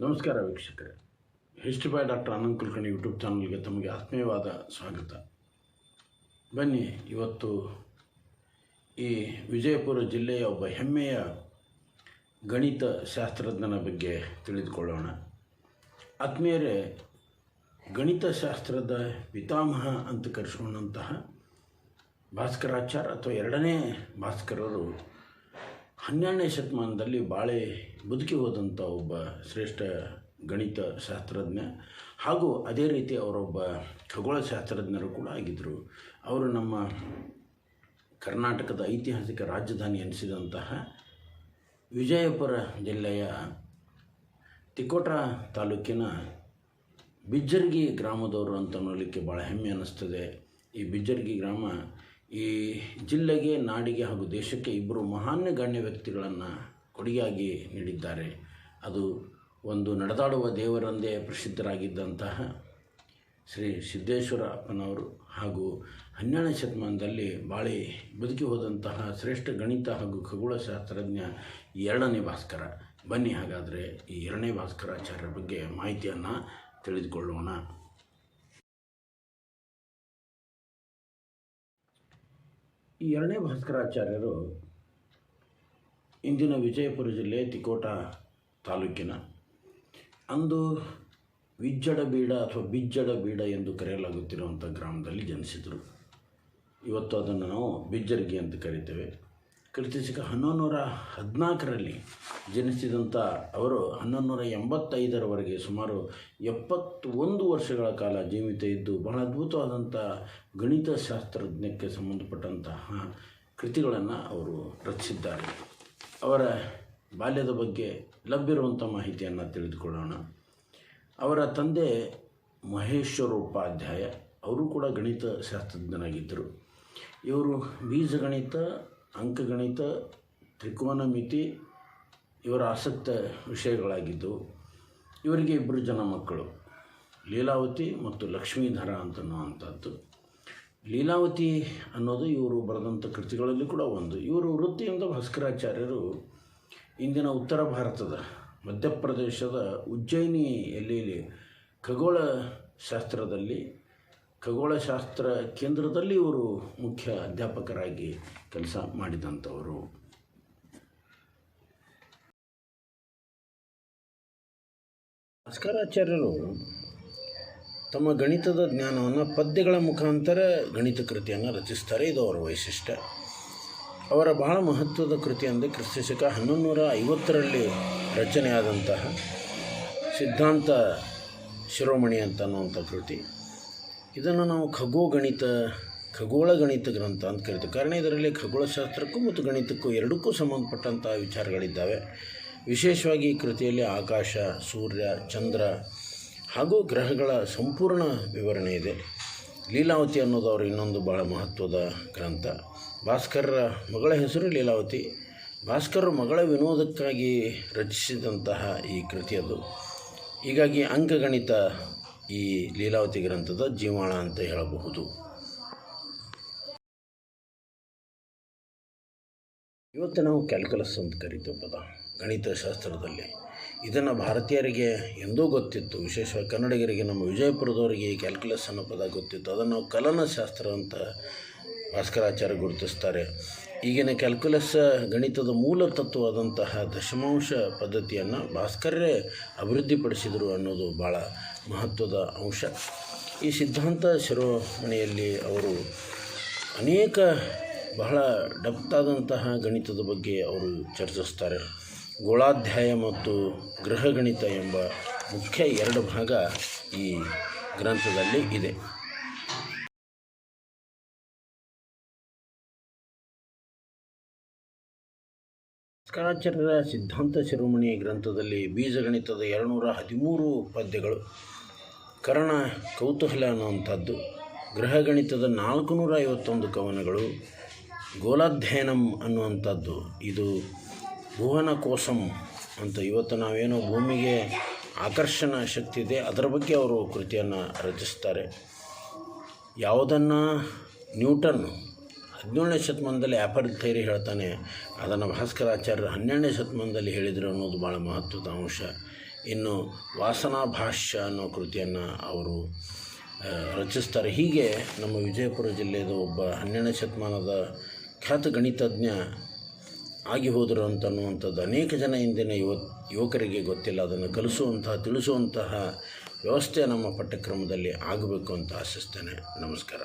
ನಮಸ್ಕಾರ ವೀಕ್ಷಕರೇ. History boy doctor Anand Kulkarni YouTube ಚಾನಲ್ಗೆ ತಮಗೆ ಆತ್ಮೀಯವಾದ ಸ್ವಾಗತ. ಬನ್ನಿ, ಇವತ್ತು ಈ ವಿಜಯಪುರ ಜಿಲ್ಲೆಯ ಒಬ್ಬ ಹೆಮ್ಮೆಯ ಗಣಿತ ಶಾಸ್ತ್ರಜ್ಞನ ಬಗ್ಗೆ ತಿಳಿದುಕೊಳ್ಳೋಣ. ಆತ್ಮೀಯರೇ ಗಣಿತಶಾಸ್ತ್ರದ ಪಿತಾಮಹ ಅಂತ ಕರೆಸ್ಕೊಂಡಂತಹ ಭಾಸ್ಕರಾಚಾರ್ಯ ಅಥವಾ ಎರಡನೇ ಭಾಸ್ಕರರು ಹನ್ನೆರಡನೇ ಶತಮಾನದಲ್ಲಿ ಬಾಳೆ ಬದುಕಿ ಹೋದಂಥ ಒಬ್ಬ ಶ್ರೇಷ್ಠ ಗಣಿತ ಶಾಸ್ತ್ರಜ್ಞ ಹಾಗೂ ಅದೇ ರೀತಿ ಅವರೊಬ್ಬ ಖಗೋಳಶಾಸ್ತ್ರಜ್ಞರು ಕೂಡ ಆಗಿದ್ದರು. ಅವರು ನಮ್ಮ ಕರ್ನಾಟಕದ ಐತಿಹಾಸಿಕ ರಾಜಧಾನಿ ಎನಿಸಿದಂತಹ ವಿಜಯಪುರ ಜಿಲ್ಲೆಯ ತಿಕೋಟ ತಾಲೂಕಿನ ಬಿಜ್ಜರ್ಗಿ ಗ್ರಾಮದವರು ಅಂತ ನೋಡಲಿಕ್ಕೆ ಭಾಳ ಹೆಮ್ಮೆ ಅನ್ನಿಸ್ತದೆ ಈ ಬಿಜ್ಜರ್ಗಿ ಗ್ರಾಮ ಈ ಜಿಲ್ಲೆಗೆ, ನಾಡಿಗೆ ಹಾಗೂ ದೇಶಕ್ಕೆ ಇಬ್ಬರು ಮಹಾನ್ಯ ಗಣ್ಯ ವ್ಯಕ್ತಿಗಳನ್ನು ಕೊಡುಗೆಯಾಗಿ ನೀಡಿದ್ದಾರೆ. ಅದು ಒಂದು ನಡೆದಾಡುವ ದೇವರೆಂದೇ ಪ್ರಸಿದ್ಧರಾಗಿದ್ದಂತಹ ಶ್ರೀ ಸಿದ್ದೇಶ್ವರ ಅಪ್ಪನವರು ಹಾಗೂ ಹನ್ನೆರಡನೇ ಶತಮಾನದಲ್ಲಿ ಬಾಳಿ ಬದುಕಿ ಹೋದಂತಹ ಶ್ರೇಷ್ಠ ಗಣಿತ ಹಾಗೂ ಖಗೋಳಶಾಸ್ತ್ರಜ್ಞ ಎರಡನೇ ಭಾಸ್ಕರ. ಬನ್ನಿ ಹಾಗಾದರೆ ಈ ಎರಡನೇ ಭಾಸ್ಕರಾಚಾರ್ಯರ ಬಗ್ಗೆ ಮಾಹಿತಿಯನ್ನು ತಿಳಿದುಕೊಳ್ಳೋಣ. ಈ ಎರಡನೇ ಭಾಸ್ಕರಾಚಾರ್ಯರು ಇಂದಿನ ವಿಜಯಪುರ ಜಿಲ್ಲೆ ತಿಕೋಟ ತಾಲೂಕಿನ ಅಂದು ವಿಜ್ಜಡ ಬೀಡ ಅಥವಾ ಬಿಜ್ಜಡ ಬೀಡ ಎಂದು ಕರೆಯಲಾಗುತ್ತಿರುವಂಥ ಗ್ರಾಮದಲ್ಲಿ ಜನಿಸಿದರು. ಇವತ್ತು ಅದನ್ನು ನಾವು ಬಿಜ್ಜರ್ಗಿ ಅಂತ ಕರಿತೇವೆ. ಕ್ರಿಸ್ತಶಕ ಹನ್ನೊಂದು ನೂರ ಹದಿನಾಲ್ಕರಲ್ಲಿ ಜನಿಸಿದಂಥ ಅವರು ಹನ್ನೊಂದು ನೂರ ಎಂಬತ್ತೈದರವರೆಗೆ ಸುಮಾರು ಎಪ್ಪತ್ತೊಂದು ವರ್ಷಗಳ ಕಾಲ ಜೀವಿತ ಇದ್ದು ಬಹಳ ಅದ್ಭುತವಾದಂಥ ಗಣಿತಶಾಸ್ತ್ರಜ್ಞಕ್ಕೆ ಸಂಬಂಧಪಟ್ಟಂತಹ ಕೃತಿಗಳನ್ನು ಅವರು ರಚಿಸಿದ್ದಾರೆ. ಅವರ ಬಾಲ್ಯದ ಬಗ್ಗೆ ಲಭ್ಯವಿರುವಂಥ ಮಾಹಿತಿಯನ್ನು ತಿಳಿದುಕೊಳ್ಳೋಣ. ಅವರ ತಂದೆ ಮಹೇಶ್ವರೋಪಾಧ್ಯಾಯ, ಅವರು ಕೂಡ ಗಣಿತ ಶಾಸ್ತ್ರಜ್ಞನಾಗಿದ್ದರು ಇವರು ಬೀಜಗಣಿತ ಅಂಕಗಣಿತ, ತ್ರಿಕೋನಮಿತಿ ಇವರ ಆಸಕ್ತ ವಿಷಯಗಳಾಗಿದ್ದು ಇವರಿಗೆ ಇಬ್ಬರು ಜನ ಮಕ್ಕಳು, ಲೀಲಾವತಿ ಮತ್ತು ಲಕ್ಷ್ಮೀಧರ ಅಂತನ್ನುವಂಥದ್ದು ಲೀಲಾವತಿ ಅನ್ನೋದು ಇವರು ಬರೆದಂಥ ಕೃತಿಗಳಲ್ಲಿ ಕೂಡ ಒಂದು. ಇವರು ವೃತ್ತಿಯಿಂದ ಭಾಸ್ಕರಾಚಾರ್ಯರು ಇಂದಿನ ಉತ್ತರ ಭಾರತದ ಮಧ್ಯಪ್ರದೇಶದ ಉಜ್ಜಯಿನಿಯಲ್ಲಿ ಖಗೋಳ ಶಾಸ್ತ್ರದಲ್ಲಿ ಖಗೋಳಶಾಸ್ತ್ರ ಕೇಂದ್ರದಲ್ಲಿ ಇವರು ಮುಖ್ಯ ಅಧ್ಯಾಪಕರಾಗಿ ಕೆಲಸ ಮಾಡಿದಂಥವರು. ಭಾಸ್ಕರಾಚಾರ್ಯರು ತಮ್ಮ ಗಣಿತದ ಜ್ಞಾನವನ್ನು ಪದ್ಯಗಳ ಮುಖಾಂತರ ಗಣಿತ ಕೃತಿಯನ್ನು ರಚಿಸ್ತಾರೆ. ಇದು ಅವರ ವೈಶಿಷ್ಟ್ಯ. ಅವರ ಬಹಳ ಮಹತ್ವದ ಕೃತಿ ಅಂದರೆ ಕ್ರಿಸ್ತಶಕ ಹನ್ನೊಂದು ನೂರ ಐವತ್ತರಲ್ಲಿ ರಚನೆಯಾದಂತಹ ಸಿದ್ಧಾಂತ ಶಿರೋಮಣಿ ಅಂತ ಅನ್ನುವಂಥ ಕೃತಿ. ಇದನ್ನು ನಾವು ಖಗೋ ಗಣಿತ, ಖಗೋಳ ಗಣಿತ ಗ್ರಂಥ ಅಂತ ಕರಿತೀವಿ. ಕಾರಣ ಇದರಲ್ಲಿ ಖಗೋಳಶಾಸ್ತ್ರಕ್ಕೂ ಮತ್ತು ಗಣಿತಕ್ಕೂ ಎರಡಕ್ಕೂ ಸಂಬಂಧಪಟ್ಟಂಥ ವಿಚಾರಗಳಿದ್ದಾವೆ. ವಿಶೇಷವಾಗಿ ಈ ಕೃತಿಯಲ್ಲಿ ಆಕಾಶ, ಸೂರ್ಯ, ಚಂದ್ರ ಹಾಗೂ ಗ್ರಹಗಳ ಸಂಪೂರ್ಣ ವಿವರಣೆ ಇದೆ. ಲೀಲಾವತಿ ಅನ್ನೋದು ಅವ್ರ ಇನ್ನೊಂದು ಬಹಳ ಮಹತ್ವದ ಗ್ರಂಥ. ಭಾಸ್ಕರರ ಮಗಳ ಹೆಸರು ಲೀಲಾವತಿ. ಭಾಸ್ಕರರ ಮಗಳ ವಿನೋದಕ್ಕಾಗಿ ರಚಿಸಿದಂತಹ ಈ ಕೃತಿಯದು ಹೀಗಾಗಿ ಅಂಕಗಣಿತ ಈ ಲೀಲಾವತಿ ಗ್ರಂಥದ ಜೀವಾಣ ಅಂತ ಹೇಳಬಹುದು. ಇವತ್ತು ನಾವು ಕ್ಯಾಲ್ಕುಲಸ್ ಅಂತ ಕರಿತೇವೆ ಪದ, ಗಣಿತಶಾಸ್ತ್ರದಲ್ಲಿ. ಇದನ್ನು ಭಾರತೀಯರಿಗೆ ಎಂದೂ ಗೊತ್ತಿತ್ತು ವಿಶೇಷವಾಗಿ ಕನ್ನಡಿಗರಿಗೆ, ನಮ್ಮ ವಿಜಯಪುರದವರಿಗೆ ಈ ಕ್ಯಾಲ್ಕುಲಸ್ ಅನ್ನೋ ಪದ ಗೊತ್ತಿತ್ತು. ಅದನ್ನು ನಾವು ಕಲನಶಾಸ್ತ್ರ ಅಂತ ಭಾಸ್ಕರಾಚಾರ್ಯ ಗುರುತಿಸ್ತಾರೆ. ಈಗಿನ ಕ್ಯಾಲ್ಕುಲಸ್ ಗಣಿತದ ಮೂಲ ತತ್ವವಾದಂತಹ ದಶಮಾಂಶ ಪದ್ಧತಿಯನ್ನು ಭಾಸ್ಕರೇ ಅಭಿವೃದ್ಧಿಪಡಿಸಿದರು ಅನ್ನೋದು ಭಾಳ ಮಹತ್ವದ ಅಂಶ. ಈ ಸಿದ್ಧಾಂತ ಶಿರೋಮಣಿಯಲ್ಲಿ ಅವರು ಅನೇಕ ಬಹಳ ಡಪ್ತಾದಂತಹ ಗಣಿತದ ಬಗ್ಗೆ ಅವರು ಚರ್ಚಿಸ್ತಾರೆ. ಗೋಳಾಧ್ಯಾಯ ಮತ್ತು ಗೃಹಗಣಿತ ಎಂಬ ಮುಖ್ಯ ಎರಡು ಭಾಗ ಈ ಗ್ರಂಥದಲ್ಲಿ ಇದೆ. ಭಾಸ್ಕರಾಚಾರ್ಯರ ಸಿದ್ಧಾಂತ ಶಿರೋಮಣಿ ಗ್ರಂಥದಲ್ಲಿ ಬೀಜಗಣಿತದ ಎರಡುನೂರ ಹದಿಮೂರು ಪದ್ಯಗಳು. ಕರ್ಣ ಕೌತೂಹಲ ಅನ್ನುವಂಥದ್ದು. ಗೃಹಗಣಿತದ ನಾಲ್ಕು ನೂರ ಐವತ್ತೊಂದು ಕವನಗಳು ಗೋಲಾಧ್ಯಯನಂ ಅನ್ನುವಂಥದ್ದು. ಇದು ಭುವನ ಕೋಸಂ ಅಂತ ಇವತ್ತು ನಾವೇನೋ ಭೂಮಿಗೆ ಆಕರ್ಷಣ ಶಕ್ತಿ ಇದೆ, ಅದರ ಬಗ್ಗೆ ಅವರು ಕೃತಿಯನ್ನು ರಚಿಸ್ತಾರೆ. ಯಾವುದನ್ನು? ನ್ಯೂಟನ್. ಹದಿನೇಳನೇ ಶತಮಾನದಲ್ಲಿ ಆಪರ್ ಥೈರಿ ಹೇಳ್ತಾನೆ. ಅದನ್ನು ಭಾಸ್ಕರಾಚಾರ್ಯರು ಹನ್ನೆರಡನೇ ಶತಮಾನದಲ್ಲಿ ಹೇಳಿದರು ಅನ್ನೋದು ಭಾಳ ಮಹತ್ವದ ಅಂಶ. ಇನ್ನು ವಾಸನಾ ಭಾಷ್ಯ ಅನ್ನೋ ಕೃತಿಯನ್ನು ಅವರು ರಚಿಸ್ತಾರೆ. ಹೀಗೆ ನಮ್ಮ ವಿಜಯಪುರ ಜಿಲ್ಲೆಯದು ಒಬ್ಬ ಹನ್ನೆರಡನೇ ಶತಮಾನದ ಖ್ಯಾತ ಗಣಿತಜ್ಞ ಆಗಿ ಹೋದರು ಅಂತ ಅನ್ನುವಂಥದ್ದು ಅನೇಕ ಜನ ಇಂದಿನ ಯುವ ಯುವಕರಿಗೆ ಗೊತ್ತಿಲ್ಲ. ಅದನ್ನು ಕಲಿಸುವಂತಹ, ತಿಳಿಸುವಂತಹ ವ್ಯವಸ್ಥೆ ನಮ್ಮ ಪಠ್ಯಕ್ರಮದಲ್ಲಿ ಆಗಬೇಕು ಅಂತ ಆಶಿಸ್ತೇನೆ. ನಮಸ್ಕಾರ.